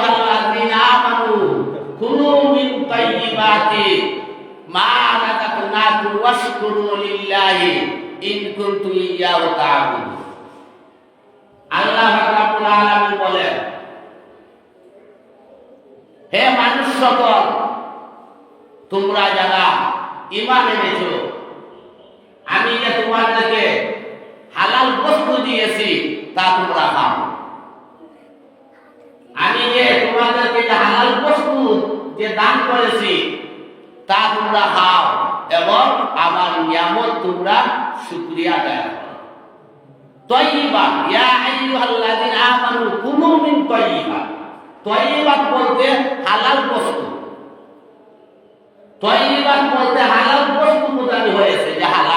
আইয়ুহাল্লাযীনা আমানু কুলু মিন তাইয়্যিবাতি মা রাযাকনাকুম ওয়াশকুরু লিল্লাহি ইন কুনতুম ইয়্যাহু তা'বুদুন আল্লাহ বলেন, হে মানুষ সকল, তোমরা যারা ইমান এনেছো, আমি যে তোমাদেরকে হালাল বস্তু দিয়েছি, তা তোমরা খাও আমি যে তোমাদেরকে যে হালাল বস্তু যে দান করেছি, তা তোমরা খাও এবং আমার নিয়ামত তোমরা শুকরিয়া তৈবা ইয়া আইয়ুহাল্লাযীনা আমানু মিন তৈবা বলতে হালাল বস্তু। তৈবাত বলতে হালাল বস্তু বোঝানো হয়েছে যে হালাল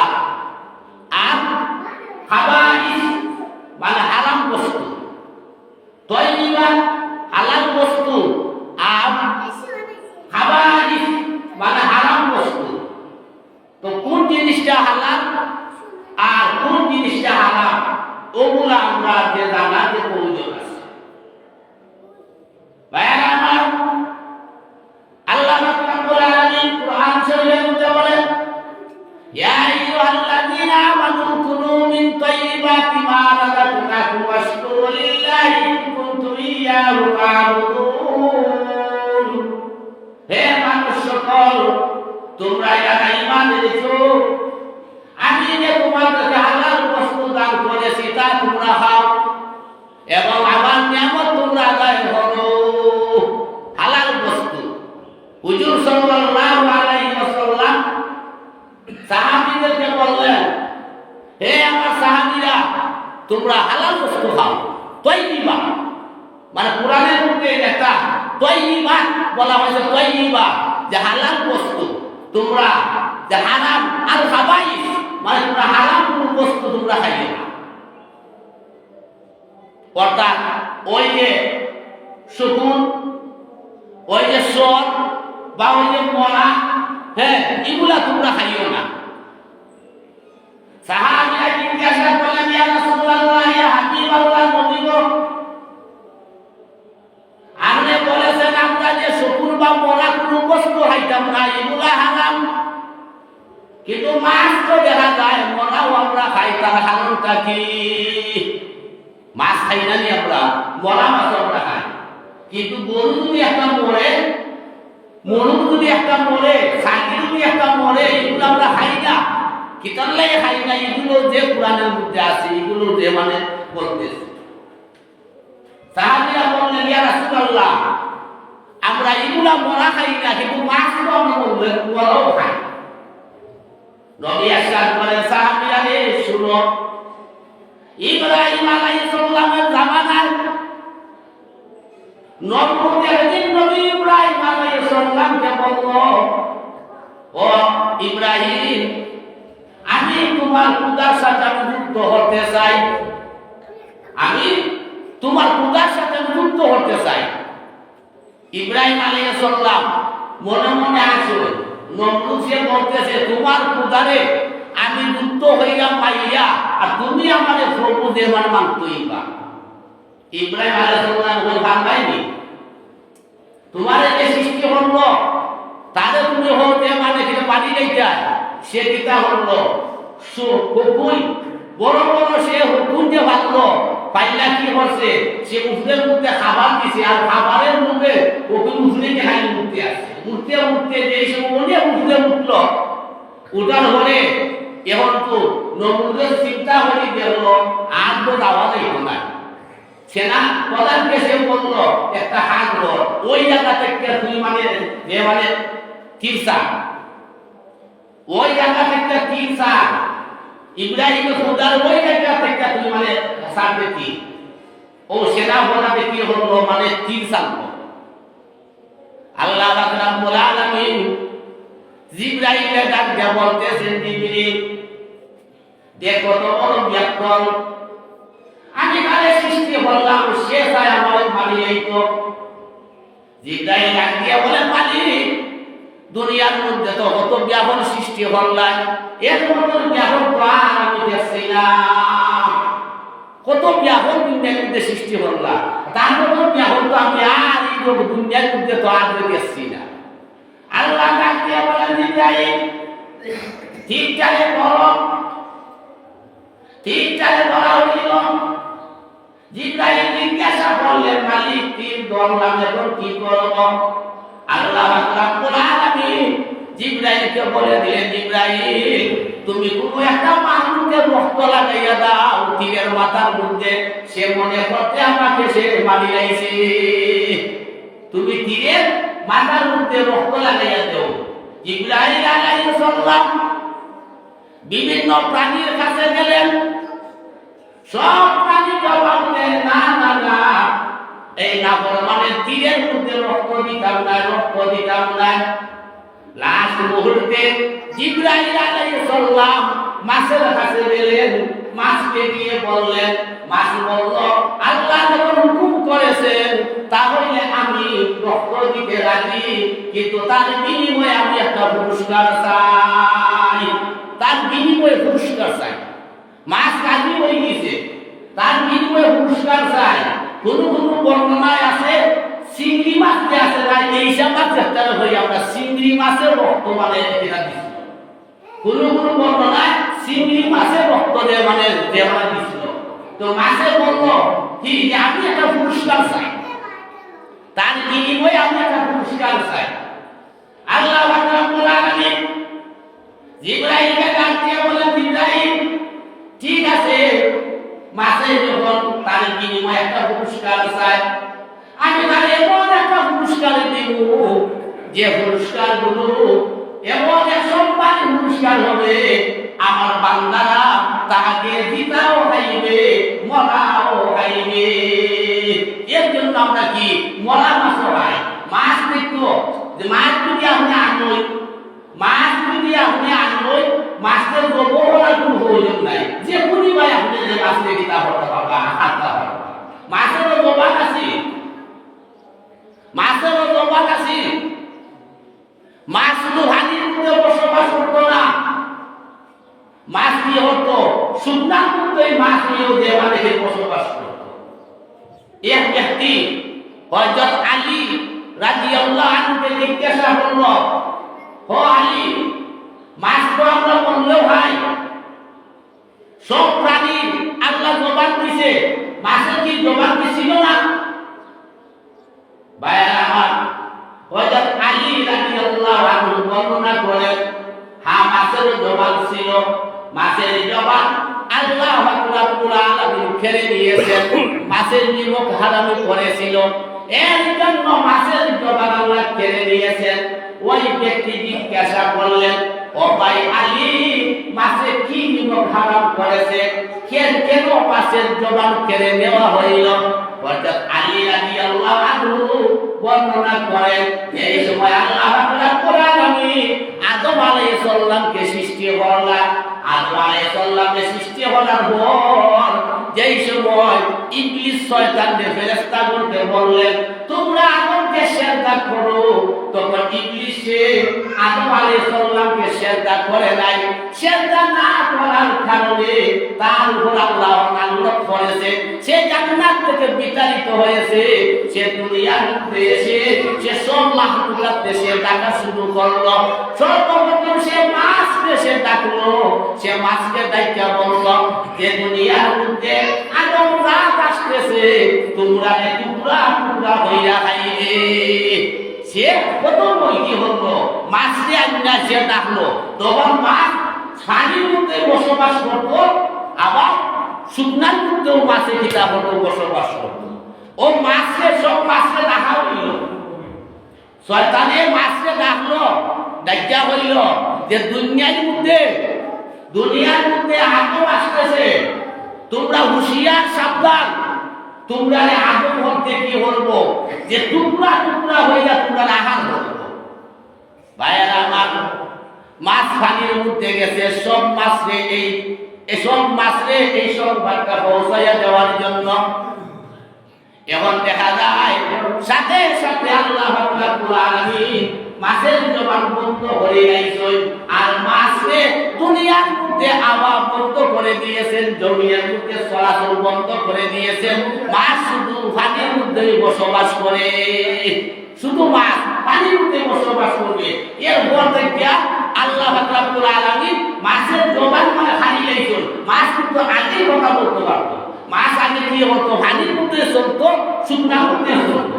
তোমাদেরকে হালাল বস্তু দান করেছি, তা তোমরা খাও। এবং আমার নিয়ামত তোমরা আদায় করো। হালাল বস্তু। হুজুর সাল্লাল্লাহু আলাইহি ওয়াসাল্লাম সাহাবীদেরকে বললেন, হে আমার সাহাবীরা, তোমরা হালাল বস্তু খাও তৈবা মানে কোরআনের মধ্যে একটা তৈবা বলা হয়েছে তৈবা যে হালাল বস্তু। তোমরা যে হারাম, আর খাবাইস মানে তোমরা হারাম কোন বস্তু তোমরা খাইবে না। অর্থাৎ ওই যে শকুন ওই যে সর বা ওই যে মরা হ্যাঁ এগুলা তোমরা খাইও না। সাহাবীরা জিজ্ঞাসা করলেন, ইয়া রাসূলুল্লাহ, ইয়া হাবিবাল্লাহ কিন্তু মাছ তো দেখা যায়, মরাও আমরা খাই, তার কারণটা কি? মাছ খাই না নি আমরা, মরা মাছ আমরা খাই। কিন্তু গরু যদি একটা মরে মরু যদি একটা মরে ছাগি যদি একটা মরে, এগুলো আমরা খাই না। কিতার লাগে খাই না, এগুলো যে কোরআনের মধ্যে আছে, এগুলো যে মানে বলতেছে। সাহাবিরা বললেন, ইয়া রাসূলুল্লাহ, আমরা এগুলা মরা খাই না, কিন্তু মাছ তো আমরা মরাও খাই নবী আসাদ বলেন সাহাবিরা রে শুনো। ইব্রাহিম আলাইহিস সালামের জামানায় নবুয়ত একদিন নবী ইব্রাহিম আলাইহিস সালামকে বলল, ও ইব্রাহিম, আমি তোমার খুদার সাথে যুক্ত হতে চাই। আমি তোমার খুদার সাথে যুদ্ধ হতে চাই। ইব্রাহিম আলাইহিস সালাম মনে মনে আসলে নমরুদ সে বলতেছে, তোমার খুদারে আমি যুদ্ধ হইয়া পাইয়া আর তুমি আমাদের প্রভু দেবার মানতই বা ইব্রাহিম আলাইহিস সালাম ওই ভাঙাইনি তোমার যে সৃষ্টি হলো, তারে তুমি হতে মানে কিনা পানি যাইতা সে কিতা হলো? সো হুকুই বড় বড় সে হুকুম যে ভাবলো পাইলা কি করছে সে উঠতে উঠতে খাবার দিছে, আর খাবারের মুখে ওকে উঠলে কে খাই উঠতে আসছে। উঠতে উঠতে যে সব অনেক উঠতে উঠল। উঠার হলে এখন তো নমরুদের চিন্তা হয়ে গেল, আর তো যাওয়া যাইতো না। সেনা প্রধানকে সে বলল, একটা ধর, ওই জায়গা থেকে তুই মানে যে মানে তিরসা ওই জায়গা থেকে তিরসা ইব্রাহিম খুদার ওই জায়গা থেকে তুই মানে সারবে কি? ও সেনা বলাতে কি হলো মানে তিরসা আল্লাহ রাব্বুল আলামিন জিব্রাইলের ডাক দিয়ে বলতেছেন, জিবরিল, দেখো তো বড় ব্যাকরণ। আমি কালে সৃষ্টি করলাম সে চাই আমার মানি এই তো। জিব্রাইল ডাক দিয়ে বলে মালিক দুনিয়ার মধ্যে তো কত ব্যাপন সৃষ্টি করলাম এর মতন ব্যাপন আর আমি দেখছি না। কত ব্যাপন দুনিয়ার মধ্যে সৃষ্টি করলাম তার মতন তো আমি আর এই দুনিয়ার মধ্যে তো আর গেছি না। আল্লাহ ডাকিয়ে বলেন জিব্রাইল ঠিক চালে বড় চালে বড় হইল। জিব্রাইল জিজ্ঞাসা করলেন, মালিক তীর ধরলাম এখন কি করব? আল্লাহ রাব্বুল আলামিন জিব্রাইলকে বলে দিলেন, জিব্রাইল, তুমি কোনো একটা মানুষের রক্ত লাগাইয়া দাও, তীরের মাথার মধ্যে। সে মনে করতে আমাকে সে লাইছে। তুমি তীরের মাথার মধ্যে রক্ত লাগাইয়া দেও। জিব্রাইল আলাইহিস সালাম বিভিন্ন প্রাণীর কাছে গেলেন। সব প্রাণী জবাব দেয় না না না, এই না মানে তীরের মধ্যে রক্ত দিতাম না, রক্ত দিতাম না। লাস্ট মুহূর্তে জিব্রাইল আলাইহিস সালাম মাছের কাছে গেলেন, মাছকে দিয়ে বললেন, মাছ বলল, আল্লাহ যখন হুকুম করেছেন, তাহলে আমি রক্ত দিতে রাজি, কিন্তু তার বিনিময়ে আমি একটা পুরস্কার চাই। তার বিনিময়ে পুরস্কার চাই। মাছ রাজি হয়ে গেছে। তার বিনিময়ে পুরস্কার চাই। কোন কোন বর্ণনায় আছে চিংড়ি মাছ যে আছে না এইসব মাছ একটা হয়ে আমরা চিংড়ি মাছের রক্ত মানে এটা দিচ্ছি কোন কোন বর্ণনায় চিংড়ি মাছের রক্ত দিয়ে মানে দেওয়া দিছিল। তো মাছে বলল কি? যে আমি একটা পুরস্কার চাই। তার বিনিময়ে আমি একটা পুরস্কার চাই। আল্লাহ রাব্বুল আলামিন ডাক দিয়ে ঠিক আছে। মাসে যখন তার বিনিময়ে একটা পুরস্কার চাই যে পুরস্কারগুলো এমন এক পুরস্কার হবে, আমার বান্দারা তাকে জিতাও খাইবে, মরাও খাইবে। এর জন্য আমরা কি মরা মাছ হয় মাছ দেখতো যে মাছ যদি আপনি আনই, মাছ যদি আপনি আনই, মাছের গোবর কোনো প্রয়োজন নাই। যে কোনো ভাই আপনি যে মাছ দেখি তা হতে পারবা পারবা মাছেরও জবান আছে। মাছেরও জবান আছে। মাছ শুধু হানির মধ্যে বসবাস করতো না। মাছ কি হতো সুন্দর মধ্যে মাছ নিয়েও দেখে বসবাস করতো। এক ব্যক্তি হযরত আলী রাদিয়াল্লাহু আনহুকে জিজ্ঞাসা করল, ও আলী, মাছ তো আমরা বললেও ভাই সব প্রাণী আল্লাহ জবান দিছে, মাছের কি জবান দিছিল না? ভাইয়া আমার, হযরত আলী খেলে দিয়েছেন, মাছের নিমক করেছিল এর জন্য মাছের জবান আল্লাহ খেলে দিয়েছেন। ওই ব্যক্তি জিজ্ঞাসা করলেন, ও ভাই মাছে কি নিমক হারাম করেছে? কেন কেন মাছের জবান কেড়ে নেওয়া হইল? আলী আনহু বর্ণনা এই সময় আল্লাহ আদম আলাইহিস সালামকে সৃষ্টি করলেন আদম আলাইহিস সালামকে সৃষ্টি করার পর যেই সময় ইবলিস শয়তানকে ফেরেশতা বলতে বললেন, তোমরা আদমকে সেজদা করো। তখন ইবলিসে আদম আলাইহিস সালামকে সেজদা করে নাই। সেজদা না করার কারণে তার উপর আল্লাহ লানত করেছে। সে জান্নাত থেকে বিতাড়িত হয়েছে। সে দুনিয়ার মধ্যে এসে সে সব মাহবুবাত দেশে ডাকা শুরু করল। সর্বপ্রথম সে মাছ দেশে ডাকলো। সে মাছকে ডাইকা বলল, যে দুনিয়ার মধ্যে রাত আসতেছে, তোমরা টুকরা টুকরা হইয়া খাইবে। সে কত কি হলো মাছকে আগুনা সে ডাকলো তখন মাছ পানির মধ্যে বসবাস করতো, আবার শুকনার মধ্যেও মাছে কিতাব হতো, বসবাস করতো। ও মাছকে সব মাছকে দেখা হইল। শয়তানে মাছকে ডাকলো ডাক্কা হইল যে, দুনিয়ার মধ্যে দুনিয়ার মধ্যে আগুন আসতেছে। তোমরা হুঁশিয়ার, সাবধান। তোমরা আগুন হতে কি বলব যে টুকরা টুকরা হইয়া তোমরা আহার হলবো। ভাইয়ারা, আমার মাছ পানির মধ্যে গেছে সব মাছরে এই এসব মাছরে এই সব বার্তা পৌঁছাইয়া দেওয়ার জন্য। এখন দেখা যায়, সাথে সাথে আল্লাহ মাছের জবান বন্ধ হয়ে মাছকে মধ্যে আবার বন্ধ করে দিয়েছেন জমির মধ্যে চলাচল বন্ধ করে দিয়েছেন, মাছ শুধু পানির মধ্যেই বসবাস করে। শুধু মাছ, পানির মধ্যে বসবাস করবে। এর পর থেকে আল্লাহ রাব্বুল আলামিন মাছের জবান মানে গাইছেন মাছ কিন্তু আগেই কথা বলতে পারতো। মাছ আগে কি হতো? পানির মধ্যে চলতো, শুকনার মধ্যে চলতো।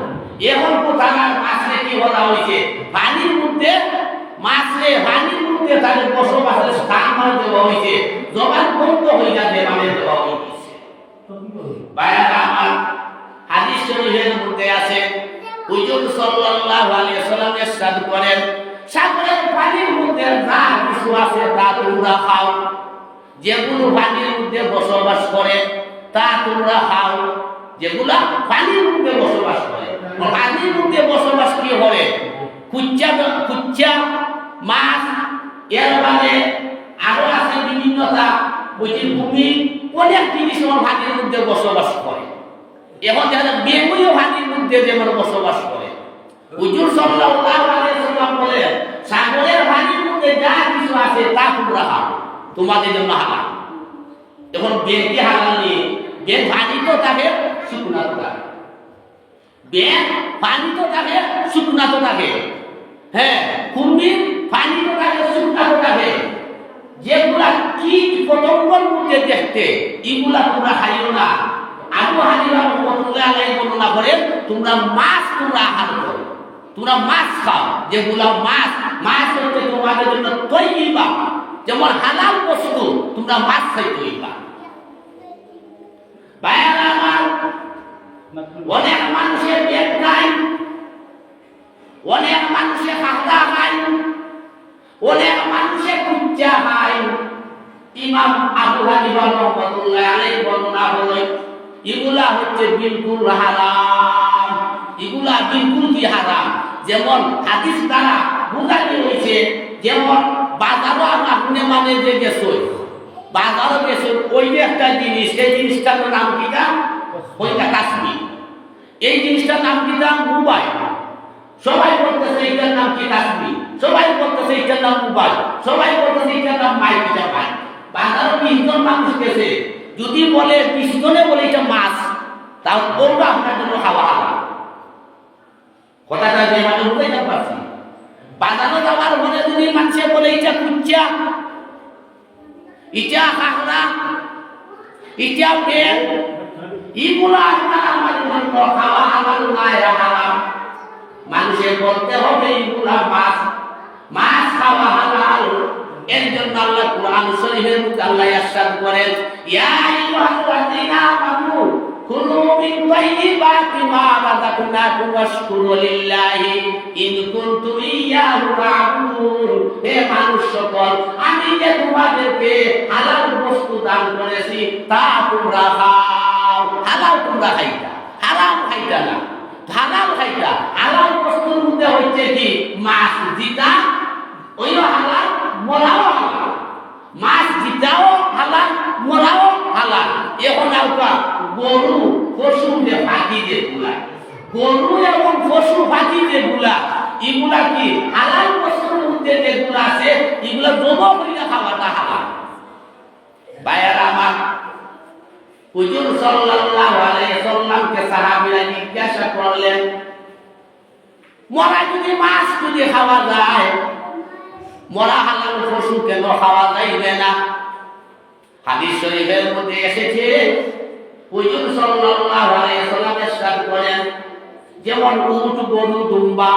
এখন কোথায় মাছরে কি বলা হয়েছে। পানির মধ্যে মাছরে পানির মধ্যে তাদের বসবাসের স্থান মানে দেওয়া হয়েছে। জবান বন্ধ হয়ে যাবে মানে দেওয়া হয়েছে ভাইয়ারা আমার হাদিস শরীফের মধ্যে আছে হুজুর সাল্লাল্লাহু আলাইহি ওয়াসাল্লাম ইরশাদ করেন সাগরের পানির মধ্যে যা কিছু আছে তা তোমরা খাও। যেগুলো পানির মধ্যে বসবাস করে তা তোমরা খাও। যেগুলা পানির মধ্যে বসবাস করে পানির মধ্যে বসবাস কি করে? কুচ্চা কুচ্চা মাছ এর মানে আরও আছে বিভিন্নতা বুঝি ভূমি অনেক জিনিস আমার পানির মধ্যে বসবাস করে এখন যারা বেগুনিও পানির মধ্যে যেমন বসবাস করে হুজুর সাল্লাল্লাহু আলাইহি সাল্লাম সাগরের পানির মধ্যে যা কিছু আছে, তা তোমরা খাও। তোমাদের জন্য হালাল। এখন বেগটি হালাল নেই। বেগ পানি তো থাকে শুকনা তো থাকে। বেগ পানি তো থাকে শুকনা তো থাকে। হ্যাঁ কুমির পানি শুকনা তো থাকে যেগুলা কীট পতঙ্গর মধ্যে দেখতে, এগুলা তোমরা খাইও না। আবু হানিফা রহমতুল্লাহ আলাইহি বর্ণনা করেন তোমরা মাছ তোমরা আহার করো। তোমরা মাছ খাও, যেগুলা মাছ মাছ হচ্ছে তোমাদের জন্য তৈবা যেমন হালাল বস্তু, তোমরা মাছ খাই ভাইয়ারা আমার, অনেক মানুষের পেট খায় অনেক মানুষের খাতা খায় অনেক মানুষের কুচ্চা খায় ইমাম আবু হানিফা রহমাতুল্লাহ আলাইহি বর্ণনা হলো, এগুলা হচ্ছে বিলকুল হারাম। এগুলা বিলকুল কি হারাম? যেমন হাদিস দ্বারা বুঝানি হয়েছে যেমন বাজারও আপনি মানে যে গেছো বাজারও গেছো ওই যে একটা জিনিস, সেই জিনিসটার নাম কি না ওইটা কাশ্মীর এই জিনিসটার নাম কি না মোবাইল। সবাই বলতেছে এইটার নাম কি কাশ্মীর এইটার নাম সবাই বলতেছে এইটার নাম মাইক, এটা মাইক। বাজারও বিশজন মানুষ গেছে। যদি বলে বিশজনে বলে এটা মাছ, তাও ওটা আপনার জন্য খাওয়া হালাল কথাটা যে মানে বুঝাইতে পারছি। বাজারে যাওয়ার পরে যদি মানুষে বলে এটা কুচ্চা ইটা কাঁকড়া ইটা বেল ইগুলা আপনার আমার জন্য খাওয়া হালাল না এরা হারাম মানুষের বলতে হবে ইগুলা মাছ। মাছ খাওয়া হালাল। এর জন্য আল্লাহ কোরআন শরীফের মধ্যে আল্লাহ ইরশাদ করেন, ইয়া আইয়ুহাল্লাযীনা আমানু, কুলু মিন তাইয়্যিবাতি মা রাযাকনাকুম ওয়াশকুরু লিল্লাহি, ইন কুনতুম ইয়্যাহু তা'বুদুন হে মানুষ সকল, আমি যে তোমাদেরকে হালাল বস্তু দান করেছি, তা তোমরা খাও। হালাল তোমরা খাইতা, হারাম খাইতা না। হালাল খাইতা হালাল বস্তুর মধ্যে হচ্ছে কি? মাছ জিতা, ওইও হালাল, মরাও হালাল। মাছ জিতাও হালাল, মরাও হালাল। এখন আলকা গরু, পশু যে পাখি যে গুলা গরু এবং পশু পাখি যে গুলা এগুলা কি হালাল বস্তুর মধ্যে যেগুলো আছে, এগুলো জব করিয়া খাওয়াটা হালাল। ভাইয়ারা আমার হুজুর সাল্লাল্লাহু আলাইহি সাল্লামকে সাহাবীরা জিজ্ঞাসা করলেন মরা যদি মাছ, যদি খাওয়া যায়, মরা হালাল পশু কেন খাওয়া যাইবে না? হাদিস শরীফের মধ্যে এসেছে, হুজুর সাল্লাল্লাহু আলাইহি সাল্লাম ইরশাদ করেন, যেমন উট গরু, দুম্বা,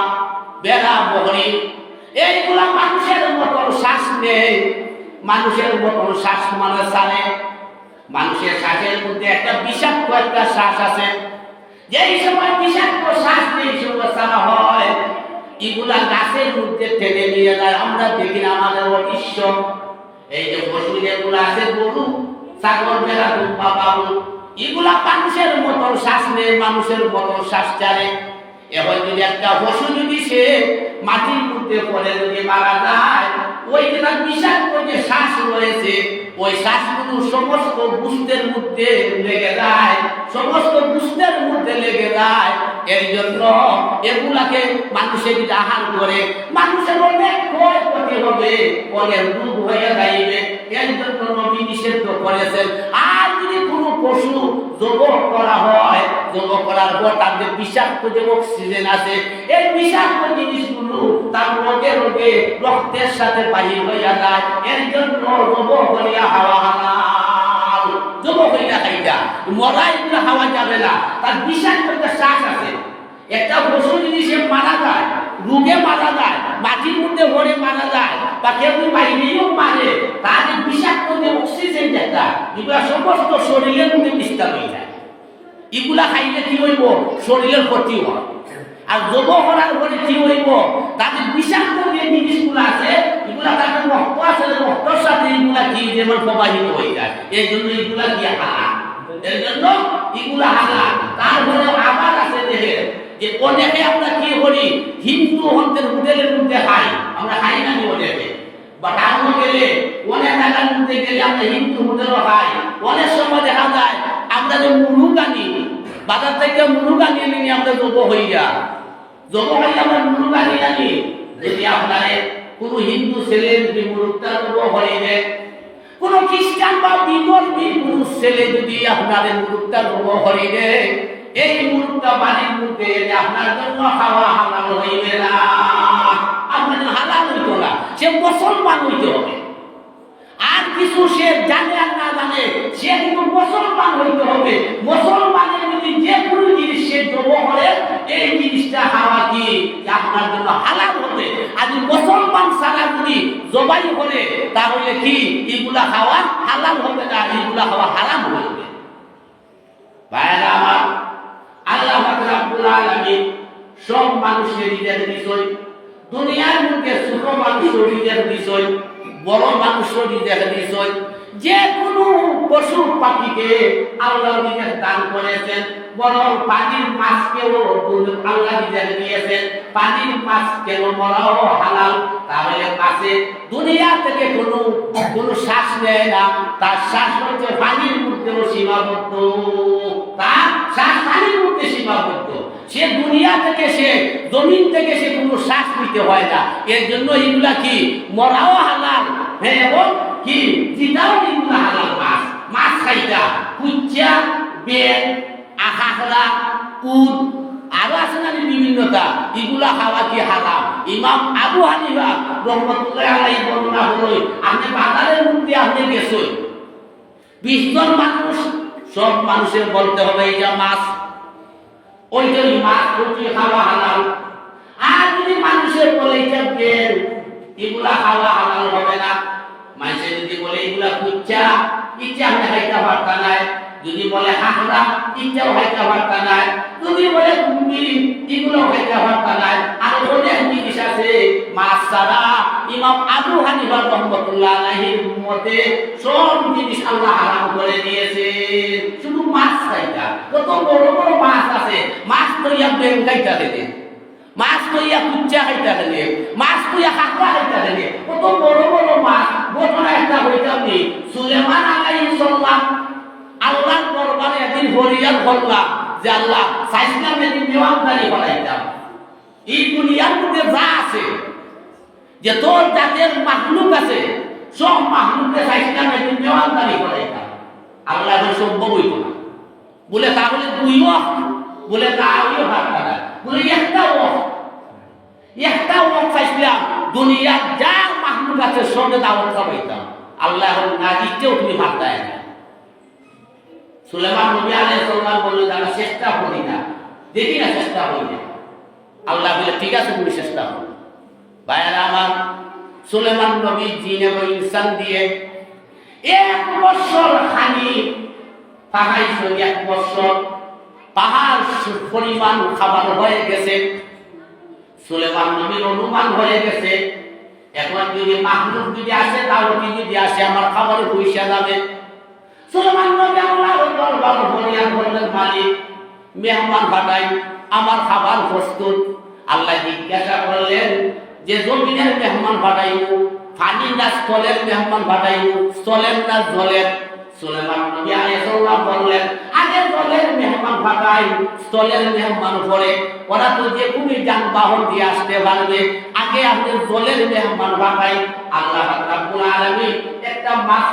বেড়া বকরি এইগুলা মানুষের মতন শ্বাস নেই মানুষের মতন শ্বাস মানে ছাড়ে মানুষের শ্বাসের মধ্যে একটা বিষাক্ত একটা শ্বাস আছে। যেই সময় বিষাক্ত শ্বাস নেই ছাড়া হয়। এগুলা গাছের মধ্যে টেনে নিয়ে যায়। আমরা দেখি না, আমাদের অদৃশ্য। এই যে পশু যেগুলো আছে, গরু, ছাগল ভেড়া দুম্বা বাবু এগুলা মানুষের মতন শ্বাস নেই, মানুষের মতন শ্বাস চালে। এখন যদি একটা পশু যদি সে মাটির মধ্যে পড়ে, যদি মারা যায়, ওই যে বিষাক্ত যে শ্বাস রয়েছে ওই শ্বাসগুলো সমস্ত বুস্তের মধ্যে লেগে যায়, সমস্ত বুস্তের মধ্যে লেগে যায়। এর জন্য এগুলাকে মানুষের যদি আহার করে, মানুষের অনেক ক্ষয়ক্ষতি হবে অনেক দুধ হয়ে যাইবে। এর জন্য নবী নিষেধ করেছেন। আর যদি কোনো পশু জবক করা হয় যোগ করার পর তার যে বিষাক্ত যে অক্সিজেন আছে, এই বিষাক্ত জিনিসগুলো তার রোগে রোগে রক্তের সাথে বাহির হইয়া যায়। এর জন্য যোগ করিয়া হাওয়া হালাল। যোগ হইয়া খাইটা মরাই হাওয়া যাবে না। তার বিষাক্ত একটা শ্বাস আছে। একটা পশু যদি সে মারা যায়, রোগে মারা যায়, মাটির মধ্যে ভরে মারা যায়, বা কেউ বাইরেও মারে তার বিষাক্ত যে অক্সিজেন যেটা এগুলা সমস্ত শরীরের মধ্যে বিস্তার হয়ে যায়। এগুলা খাইলে কি হইব? শরীরের ক্ষতি হয় আর যোগ করার পরে কি হইব? তাদের বিষাক্ত যে জিনিসগুলো আছে, এগুলা তাদের রক্ত আছে রক্তর সাথে এগুলা কি যেমন প্রবাহিত হয়ে যায়। এই জন্য এগুলা কি হালা এর জন্য এগুলা হালা তারপরে আবার আছে দেখে যে অনেকে আমরা কি করি? হিন্দু হন্তের হোটেলের মধ্যে খাই। আমরা খাই না অনেকে। বা টাউনে গেলে, অনেক জায়গার মধ্যে গেলে আমরা হিন্দু হোটেলও খাই। অনেক সময় দেখা যায়, আমরা যে মুরুগ আনি বাজার থেকে মুরুগ আনিয়ে নিয়ে আমরা যোগ হইয়া। যোগ হইয়া আমরা মুরুগ আনিয়ে আনি। যদি আপনার কোন হিন্দু ছেলে যদি মুরুগটা যোগ হইলে কোন খ্রিস্টান বা বিধর্মী কোন ছেলে যদি আপনার মুরুগটা যোগ হইলে এই মুরুগটা বাড়ির মধ্যে এনে আপনার জন্য খাওয়া হালাল হইবে না। আপনার হালাল হইতো না। সে মুসলমান হইতে হবে। আর কিছু সে জানে আর না জানে, সে কিন্তু মুসলমান হইতে হবে। মুসলমানের যদি যে কোনো জিনিস সে জব করে এই জিনিসটা খাওয়া কি? আপনার জন্য হালাল হবে। যদি মুসলমান সারা যদি জবাই করে, তাহলে কি? এগুলা খাওয়া হালাল হবে না, এগুলা খাওয়া হারাম হবে ভাইরা আমার আল্লাহ রাব্বুল আলামিন সব মানুষের নিজের বিষয়, দুনিয়ার মধ্যে ছোট মানুষের নিজের বিষয়, বড় মানুষের নিজের বিষয়, যে কোনো পশু পাখিকে আল্লাহ নিজের দান করেছেন বড় পানির মাছকেও আল্লাহ নিজের দিয়েছেন, পানির মাছ কেন মরাও হালাল, তাহলে মাছে দুনিয়া থেকে কোনো কোনো শ্বাস নেয় না, তার শ্বাস হচ্ছে পানির মধ্যেও সীমাবদ্ধ। তার শ্বাস পানির মধ্যে সীমাবদ্ধ সে দুনিয়া থেকে সে, জমিন থেকে সে কোনো শ্বাস নিতে হয় না। এর জন্য এগুলা কি? মরাও হালাল হ্যাঁ এবং কি? চিতাও এগুলা হালাল মাছ। মাছ খাইটা কুচ্চা, বেল আখাখলা উট, আরও আছে না বিভিন্নতা? এগুলা খাওয়া কি হালাল? ইমাম আবু হানিফা রহমতুল্লাহ আলাইহি বর্ণনা হলো আপনি বাজারের মধ্যে আপনি গেছই বিশ জন মানুষ সব মানুষের বলতে হবে এটা মাছ। ওইটাই মাছ? রুটি খাওয়া হালাল। আর যদি মানুষের বলে এটা বেল, এগুলা খাওয়া হালাল হবে না। মানুষের যদি বলে এগুলা কুচ্চা ইচ্ছা আমি খাইতে পারতা নাই। যদি বলে হাঁকড়া ইচ্ছাও খাইতে পারতা নাই। যদি বলে কুমির এগুলো খাইতে পারতা নাই। আর অনেক জিনিস আছে মাছ ছাড়া ইমাম আবু হানিফা রহমতুল্লাহ আলাইহির মতে সব জিনিস আল্লাহ হারাম করে দিয়েছে। শুধু মাছ খাইতা। কত বড় বড় মাছ আছে। মাছ তো ইয়া বেং খাইতা দিতে মাছ তো ইয়া কুচ্চা খাইতা দিলে মাছ তো ইয়া কাঁকড়া খাইতা দিলে কত বড় বড় মাছ। ঘটনা একটা হইতাম নি সুলেমান আলাইহিস সালাম আল্লাহর দরবারে একদিন ফরিয়াদ করলাম যে আল্লাহ সাইসলাম একদিন মেওয়ানদারি হলাইতাম এই দুনিয়ার মধ্যে যা আছে যে তোর জাতের মাহলুক আছে, সব মাহলুককে সাইসলাম একদিন মেওয়ানদারি হলাইতাম আল্লাহ সম্ভব হইত না। বলে তাহলে দুই ওয়াক্ত বলে না ওই ভাবটা না বলে, একটা ওয়াক্ত একটা ওয়াক্ত চাইছিলাম দুনিয়ার যা মাহলুক আছে সঙ্গে দাওয়াত খাবাইতাম আল্লাহ না দিতেও তুমি ভাত দেয় না। সুলেমান নবী আলাইহিস সালাম বললেন আমরা চেষ্টা করি না। দেখি না, চেষ্টা করি না। আল্লাহ বলে, ঠিক আছে, তুমি চেষ্টা করো। ভাইয়ারা আমার সুলেমান নবী জিন এবং ইনসান দিয়ে এক বছর খানি পাহাড় এক বছর পাহাড় পরিমাণ খাবার হয়ে গেছে। সুলেমান নবীর অনুমান হয়ে গেছে। এখন যদি মাহলুক যদি আসে, তাহলে যদি আসে? আমার খাবারে পয়সা যাবে। সুলেমান নবী আল্লাহর দরবার ফরিয়াদ করলেন মালিক, মেহমান পাঠাই, আমার খাবার প্রস্তুত। আল্লাহ জিজ্ঞাসা করলেন যে জমিনের মেহমান পাঠাইব পানি না স্থলের মেহমান ভাটাই স্থলের না জলের। আগে জলের ভাটাই ওরা তো যে দিয়ে আগে আপনি জলের মেহমান ভাটাই আল্লাহ রাব্বুল আলামিন একটা মাছ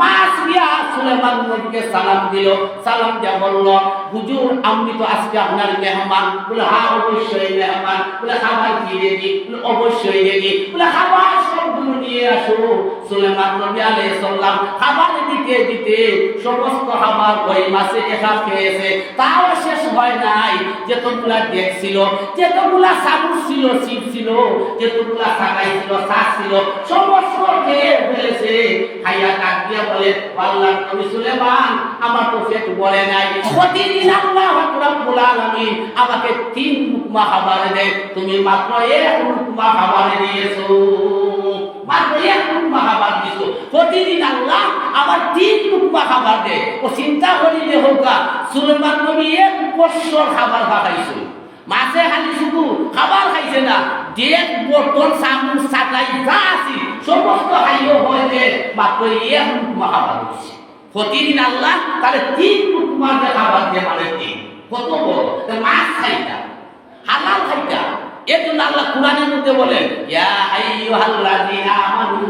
মাছ দিয়া সুলেমান নবীকে সালাম দিল। সালাম দিয়া বলল, হুজুর, আমি তো আজকে আপনার মেহমান। বলে হ্যাঁ অবশ্যই মেহমান। বলে, খাবার রেডি বলে, অবশ্যই রেডি বলে, খাবার সবগুলো নিয়ে আসো। সুলেমান নবী খাবার দিতে দিতে সমস্ত খাবার ওই মাছে একা খেয়েছে। তাও শেষ হয় নাই। যেতগুলা দেখছিল যেতগুলা ছিল ছিল, যেতগুলা ছিল শাক ছিল সমস্ত ফেলেছে দিয়া বলে নবী সুলেমান, আমার তো বলে নাই। প্রতিদিন আল্লাহ আলামিন আমাকে তিন খাবার তুমি মাত্র এক খাবার দিয়েছ। মাত্র এক খাবার দিছো প্রতিদিন আল্লাহ আমার তিন লুকমা খাবার দেয়। ও চিন্তা করি যে হোক সুলেমান নবী এক বছর খাবার খাইছো। মাছে খালি শুধু খাবার খাইছে না দেড় বর্তন সামুন চাটাই যা আছে সমস্ত হাইও হয়েছে, মাত্র এক লুকমা খাবার দিচ্ছে প্রতিদিন আল্লাহ তাহলে তিন লুকমাকে খাবার দিয়ে মানে তিন কত বড়? মাছ খাইটা, হালাল খাইটা। এর জন্য আল্লাহ কোরআনের মধ্যে বলেন, ইয়া আইয়ুহাল্লাযীনা আমানু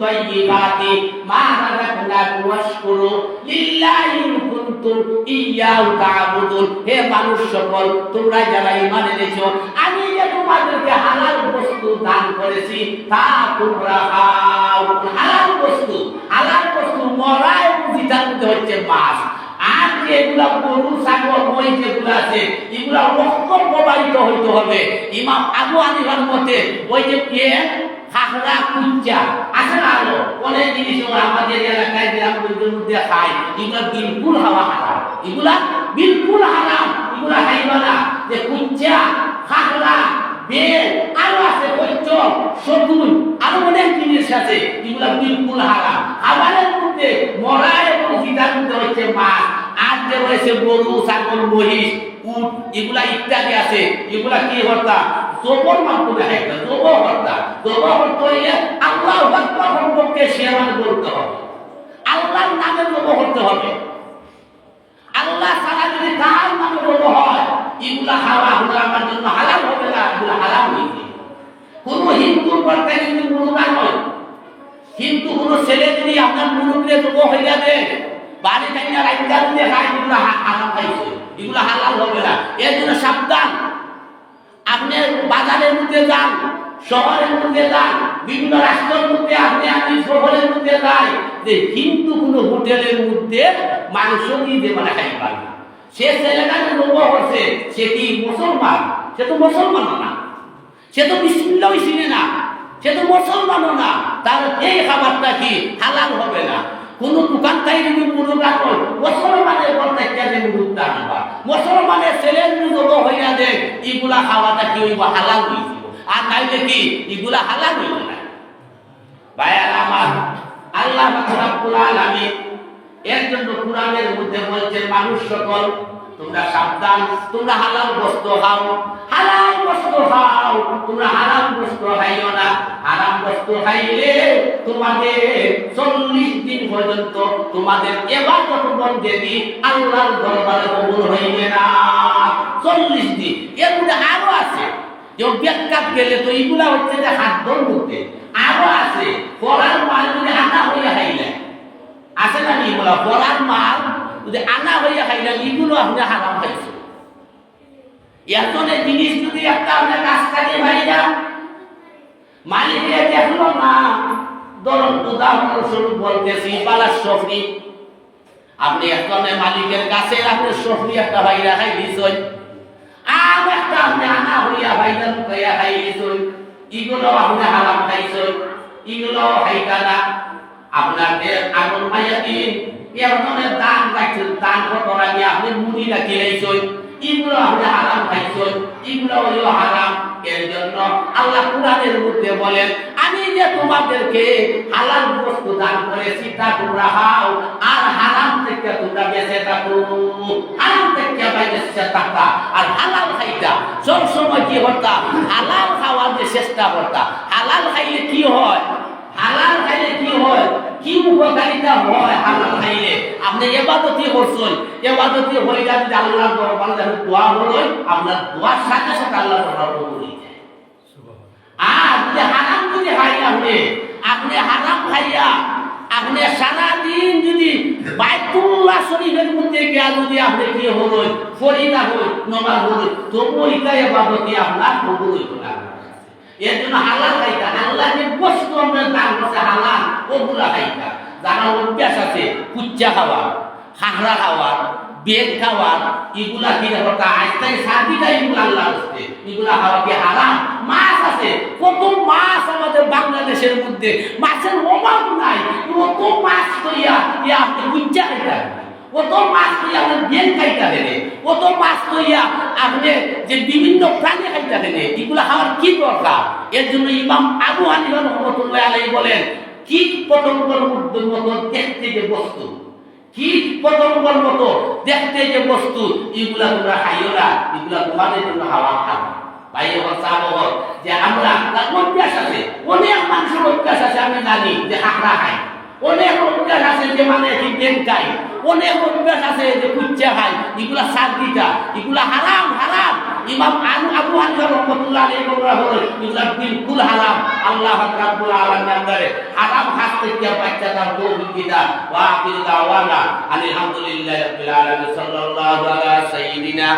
তাইয়্যিবাতি মা রাযাকনাকুম ওয়াশকুরু লিল্লাহি ইন কুনতুম ইয়্যাহু তা'বুদুন হে মানুষ সকল, তোমরা যারা ঈমান এনেছো, আমি যে তোমাদেরকে হালাল বস্তু দান করেছি, তা তোমরা খাও। হালাল বস্তু হালাল বস্তু মরা এবং জিতার হচ্ছে মাছ। আর যেগুলা গরু, ছাগল ওই যেগুলো আছে, এগুলা রক্ত প্রবাহিত হইতে হবে। ইমাম আবু হানিফার মতে, ওই যে খাখরা কুঞ্চা আছে না আরও? অনেক জিনিস ওরা আমাদের এলাকায় গ্রামগুলোর মধ্যে খায় এগুলা বিলকুল হাওয়া হারাম। এগুলা বিলকুল হারাম। এগুলা খাইবা না। যে কুঞ্চা খাখরা বেল, আরও আছে কৈচ সতুন আরও অনেক জিনিস আছে। এগুলা বিলকুল হারাম। খাবারের মধ্যে মরা এবং জিদার মধ্যে হচ্ছে মাছ। আর যে রয়েছে গরু, ছাগল, মহিষ। উট এগুলা ইত্যাদি আছে। এগুলা কি হর্তা জবর মাধ্যমে একটা হর্তা জবর হর্তা হইলে আল্লাহ আকবার সম্পর্কে সেবান করতে হবে। আল্লাহর নামে জবর করতে হবে। আল্লাহ ছাড়া যদি তার নামে জবর হয়, এগুলা খাওয়া হলো আমার জন্য হালাল হবে না, এগুলা হালাল হয়েছে কোন হিন্দুর কর্তা কিন্তু মুরুগা নয়। কিন্তু কোন ছেলে যদি আপনার মুরুগরে জবর হয়ে যাবে বাড়ি খাই না রাইজা দিয়ে খায়, এগুলো হারাম এগুলো হালাল হবে না। এর জন্য সাবধান। আপনি বাজারের মধ্যে যান, শহরের মধ্যে যান, বিভিন্ন রাষ্ট্রের মধ্যে আপনি আপনি শহরের মধ্যে যাই, যে কিন্তু কোনো হোটেলের মধ্যে মাংস দিয়ে দেবে না খাই পারে সে ছেলেটা যে লোক হচ্ছে সে কি মুসলমান? সে তো মুসলমান না। সে তো বিসমিল্লাহই চিনে না। সে তো মুসলমানও না। তার এই খাবারটা কি হালাল হবে না? কোনো দোকান তাই যদি মুরগা কর মুসলমানের বলতে কেন আনবা মুসলমানের ছেলের মুরগ হইয়া দে এগুলা খাওয়াটা কি হইব, হালাল হইছিল আর তাইলে কি? এগুলা হালাল হইব না? ভাইয়ার আমার, আল্লাহ রাব্বুল আলামিন এর জন্য কোরআনের মধ্যে বলছে মানুষ সকল তোমরা সাবধান, তোমরা হালাল বস্তু খাও। হালাল বস্তু খাও, তোমরা হারাম বস্তু খাইও না। হারাম বস্তু খাইলে তোমাদের চল্লিশ দিন পর্যন্ত তোমাদের এবার যত বন্দেবি আল্লাহর দরবারে কবুল হইবে না। চল্লিশ দিন। এগুলো আরও আছে। যে ব্যাখ্যাত গেলে তো এগুলা হচ্ছে যে হাত মধ্যে। আরও আছে। পড়ার মাল আনা হইয়া খাইলে। আছে না এগুলা? পড়ার মাল যদি আনা হইয়া খাইলে এগুলো আপনি হারাম খাইছে এতনে জিনিস যদি একটা আপনার কাছ থেকে ভাইয়া মালিকে দেখল না, ধরুন উদাহরণস্বরূপ বলতেছি পালার সফরি। আপনি একজনে মালিকের কাছে আপনি সফরি একটা ভাইরা খাই দিয়েছেন আর একটা আপনি আনা হইয়া ভাইরা লুকাইয়া খাই দিয়েছেন এগুলো আপনি হারাম খাইছেন। এগুলো খাইতা না। আপনাদের আগুন মাইয়া দিন। দান রাখছেন, দান আগে আপনি মুড়ি রাখি এগুলো আপনি হারাম খাইছেন, এগুলো হারাম। এর জন্য আল্লাহ মধ্যে বলেন, আমি যে তোমাদেরকে হালাল বস্তু দান করেছি তা তোমরা খাও, আর হারাম থেকে তোমরা বেঁচে থাকো। হারাম থেকে থাকা, আর হালাল খাইতা সব সময় কি হতা? হালাল খাওয়ার যে চেষ্টা করতা হালাল খাইলে কি হয় হালাল খাইলে কি হয় কি উপকারিতা হয় হালাল খাইলে আপনি এবাদতি করছেন। এবাদতি হয়ে যান যে আল্লাহর দরবারে দোয়া হলো, আপনার দোয়ার সাথে সাথে আল্লাহ দরবার কবুল আর যে হারাম যদি খাই আপনি আপনি হারাম খাইয়া, আপনি সারাদিন যদি বাইতুল্লাহ শরীফের মধ্যে গিয়া যদি আপনি কি হলো ফরিদা হই নমাজ হই তবু এটা এবাদতি আপনার কবুল হইত না। এর জন্য হালাল খাইতা আল্লাহ যে বস্তু আপনার দাম আছে হালাল, ওগুলা খাইতা যারা অভ্যাস আছে, কুচ্চা খাওয়া খাহরা খাওয়া বেদ খাওয়া, এগুলা কি কথা আজ থেকে সাদিটা এগুলা আল্লাহ আসছে এগুলা খাওয়া কি হারাম? মাছ আছে। কত মাছ আমাদের বাংলাদেশের মধ্যে? মাছের অভাব নাই। কত মাছ কইয়া ইয়া আপনি কুচ্চা খাইতা কত মাছ কইয়া আপনি বেদ খাইতা দেনে কত মাছ কইয়া আপনি যে বিভিন্ন প্রাণী খাইতা দেনে এগুলা খাওয়ার কি দরকার? এর জন্য ইমাম আবু হানিফা রহমতুল্লাহ আলাইহি বলেন কীট পতঙ্গের মতো দেখতে যে বস্তু। কীট পতঙ্গের মতো দেখতে যে বস্তু। এগুলা তোমরা খাইও না। এগুলা তোমাদের জন্য হাওয়া খাও ভাই আমার চাবর যে আমরা তার অভ্যাস আছে। অনেক মানুষের অভ্যাস আছে, আমি জানি, যে আমরা খাই অনেক অভ্যাস আছে যে মানে কি বেন খাই অনেক অভ্যাস আছে যে কুচ্চা খাই এগুলা সাদিটা এগুলা হারাম হারাম। ইমাম আবু আবু হানিফা রহমাতুল্লাহ আলাইহি বলা হলো এগুলা বিলকুল হারাম। আল্লাহ রাব্বুল আলামিন আন্দারে হারাম খাস থেকে বাচ্চা তার তৌফিক দিতা ওয়া আখির দাওয়ানা আলহামদুলিল্লাহি রাব্বিল আলামিন, সাল্লাল্লাহু আলা সাইয়্যিদিনা